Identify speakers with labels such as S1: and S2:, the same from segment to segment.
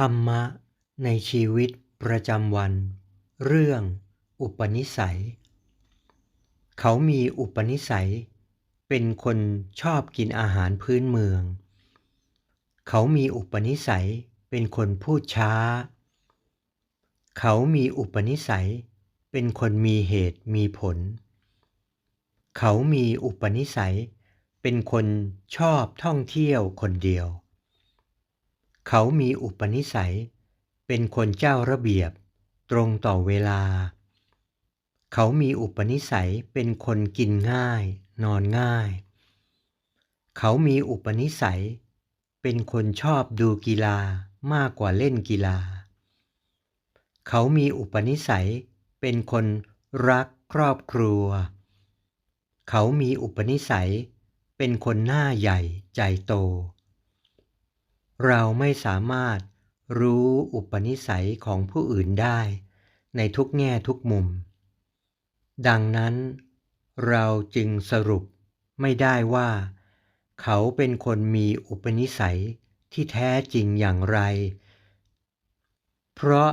S1: ธรรมะในชีวิตประจำวัน เรื่องอุปนิสัย เขามีอุปนิสัย เป็นคนชอบกินอาหารพื้นเมือง เขามีอุปนิสัยเป็นคนพูดช้า เขามีอุปนิสัย เป็นคนมีเหตุมีผล เขามีอุปนิสัย เป็นคนชอบท่องเที่ยวคนเดียว เขามีอุปนิสัย เป็นคนเจ้าระเบียบ ตรงต่อเวลา เขามีอุปนิสัยเป็นคนกินง่าย นอนง่าย เขามีอุปนิสัย เป็นคนชอบดูกีฬามากกว่าเล่นกีฬา เขามีอุปนิสัย เป็นคนรักครอบครัว เขามีอุปนิสัย เป็นคนหน้าใหญ่ใจโต เราไม่สามารถรู้อุปนิสัยของผู้อื่นได้ ในทุกแง่ทุกมุม ดังนั้น เราจึงสรุปไม่ได้ว่า เขาเป็นคนมีอุปนิสัยที่แท้จริงอย่างไร เพราะ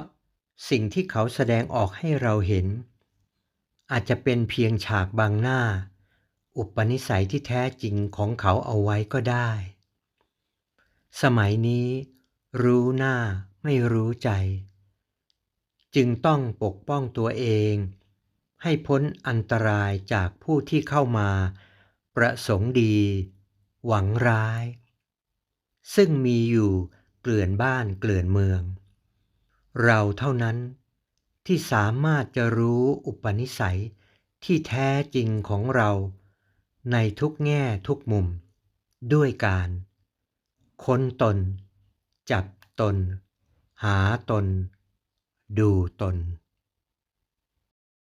S1: สิ่งที่เขาแสดงออกให้เราเห็น อาจจะเป็นเพียงฉากบางหน้า อุปนิสัยที่แท้จริงของเขาเอาไว้ก็ได้ สมัยนี้รู้หน้าไม่รู้ใจ จึงต้องปกป้องตัวเอง ให้พ้นอันตรายจากผู้ที่เข้ามา ประสงค์ดี หวังร้าย ซึ่งมีอยู่เกลื่อนบ้านเกลื่อนเมือง เราเท่านั้นที่สามารถจะรู้อุปนิสัยที่แท้จริงของเรา ในทุกแง่ทุกมุม ด้วยการ ค้นตน จับตน หาตน ดูตน